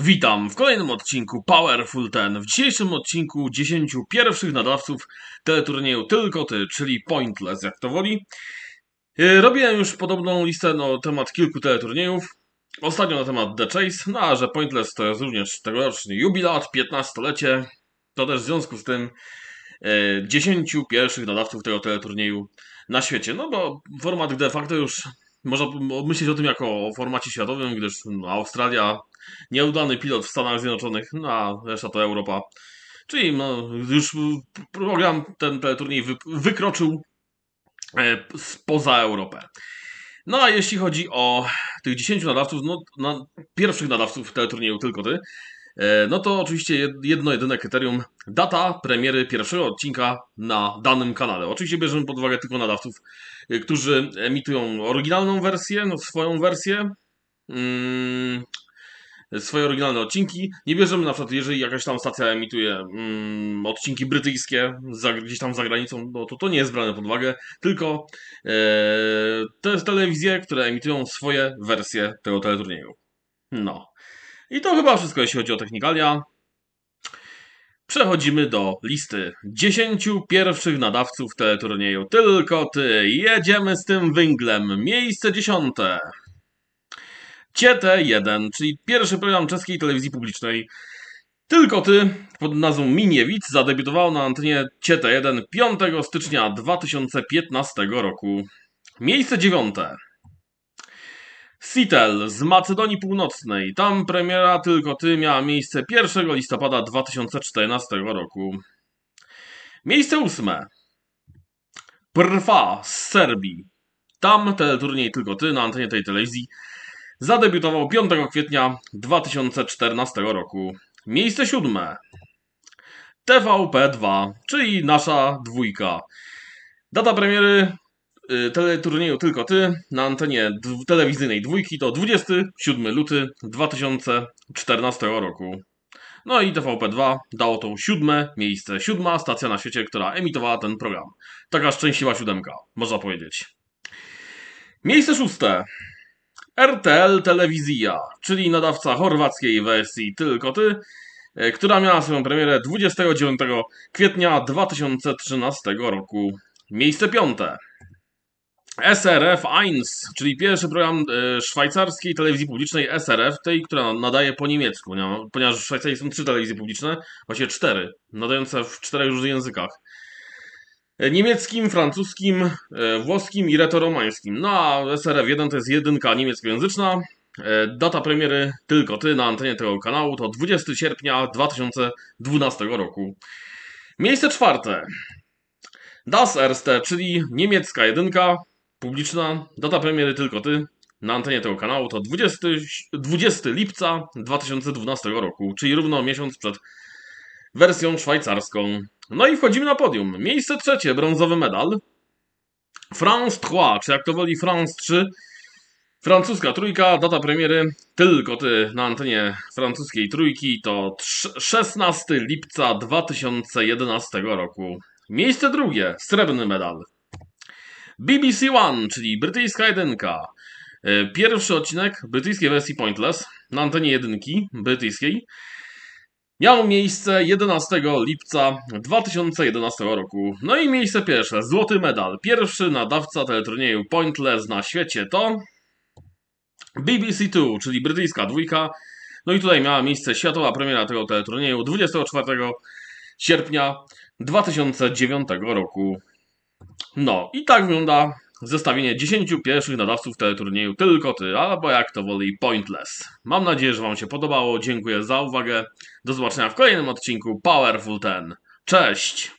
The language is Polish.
Witam w kolejnym odcinku Powerful Ten. W dzisiejszym odcinku 10 pierwszych nadawców teleturnieju Tylko Ty, czyli Pointless, jak to woli. Yy, Robiłem już podobną listę na temat kilku teleturniejów. Ostatnio na temat The Chase, no a że Pointless to jest również tegoroczny jubilat, 15-lecie, to też w związku z tym yy, 10 pierwszych nadawców tego teleturnieju na świecie. No bo format de facto już można myśleć o tym jako o formacie światowym, gdyż no, Australia, nieudany pilot w Stanach Zjednoczonych, no a reszta to Europa. Czyli no, już program ten teleturniej wy, wykroczył e, spoza Europę. No a jeśli chodzi o tych 10 nadawców, no na pierwszych nadawców teleturnieju tylko ty, e, no to oczywiście jedno jedyne kryterium data premiery pierwszego odcinka na danym kanale. Oczywiście bierzemy pod uwagę tylko nadawców, y, którzy emitują oryginalną wersję, no swoją wersję, mm, swoje oryginalne odcinki. Nie bierzemy na przykład, jeżeli jakaś tam stacja emituje mm, odcinki brytyjskie za, gdzieś tam za granicą, no to to nie jest brane pod uwagę, tylko e, te telewizje, które emitują swoje wersje tego teleturnieju. No. I to chyba wszystko, jeśli chodzi o technikalia. Przechodzimy do listy 10 pierwszych nadawców teleturnieju. Tylko ty. Jedziemy z tym węglem. Miejsce dziesiąte. CT1, czyli pierwszy program czeskiej telewizji publicznej. Tylko ty pod nazwą Miniewic zadebiutował na antenie CT1 5 stycznia 2015 roku. Miejsce dziewiąte. Seattle z Macedonii Północnej. Tam premiera Tylko Ty miała miejsce 1 listopada 2014 roku. Miejsce ósme. Prva z Serbii. Tam teleturniej Tylko Ty na antenie tej telewizji zadebiutował 5 kwietnia 2014 roku. Miejsce siódme. TVP2, czyli nasza dwójka. Data premiery y, teleturnieju Tylko Ty na antenie telewizyjnej dwójki to 27 luty 2014 roku. No i TVP2 dało to siódme miejsce, siódma stacja na świecie, która emitowała ten program. Taka szczęśliwa siódemka, można powiedzieć. Miejsce szóste. RTL Telewizja, czyli nadawca chorwackiej wersji Tylko Ty, e, która miała swoją premierę 29 kwietnia 2013 roku. Miejsce piąte. SRF 1, czyli pierwszy program e, szwajcarskiej telewizji publicznej SRF, tej, która nadaje po niemiecku, nie? ponieważ w Szwajcarii są trzy telewizje publiczne, właściwie cztery, nadające w czterech różnych językach. Niemieckim, francuskim, e, włoskim i retoromańskim. No a SRF 1 to jest jedynka niemieckojęzyczna. E, Data premiery tylko ty na antenie tego kanału to 20 sierpnia 2012 roku. Miejsce czwarte. Das Erste, czyli niemiecka jedynka, publiczna, data premiery tylko ty, na antenie tego kanału to 20, 20 lipca 2012 roku, czyli równo miesiąc przed wersją szwajcarską. No i wchodzimy na podium. Miejsce trzecie, brązowy medal. France 3, czy jak to woli France 3. Francuska trójka, data premiery tylko ty na antenie francuskiej trójki to 16 lipca 2011 roku. Miejsce drugie, srebrny medal. BBC One, czyli brytyjska jedynka. E, Pierwszy odcinek brytyjskiej wersji Pointless na antenie jedynki brytyjskiej miał miejsce 11 lipca 2011 roku. No i miejsce pierwsze, złoty medal. Pierwszy nadawca teleturnieju Pointless na świecie to BBC2, czyli brytyjska dwójka. No i tutaj miała miejsce światowa premiera tego teleturnieju 24 sierpnia 2009 roku. No i tak wygląda zestawienie 10 pierwszych nadawców teleturnieju Tylko Ty, albo jak to woli Pointless. Mam nadzieję, że Wam się podobało. Dziękuję za uwagę. Do zobaczenia w kolejnym odcinku Powerful Ten. Cześć!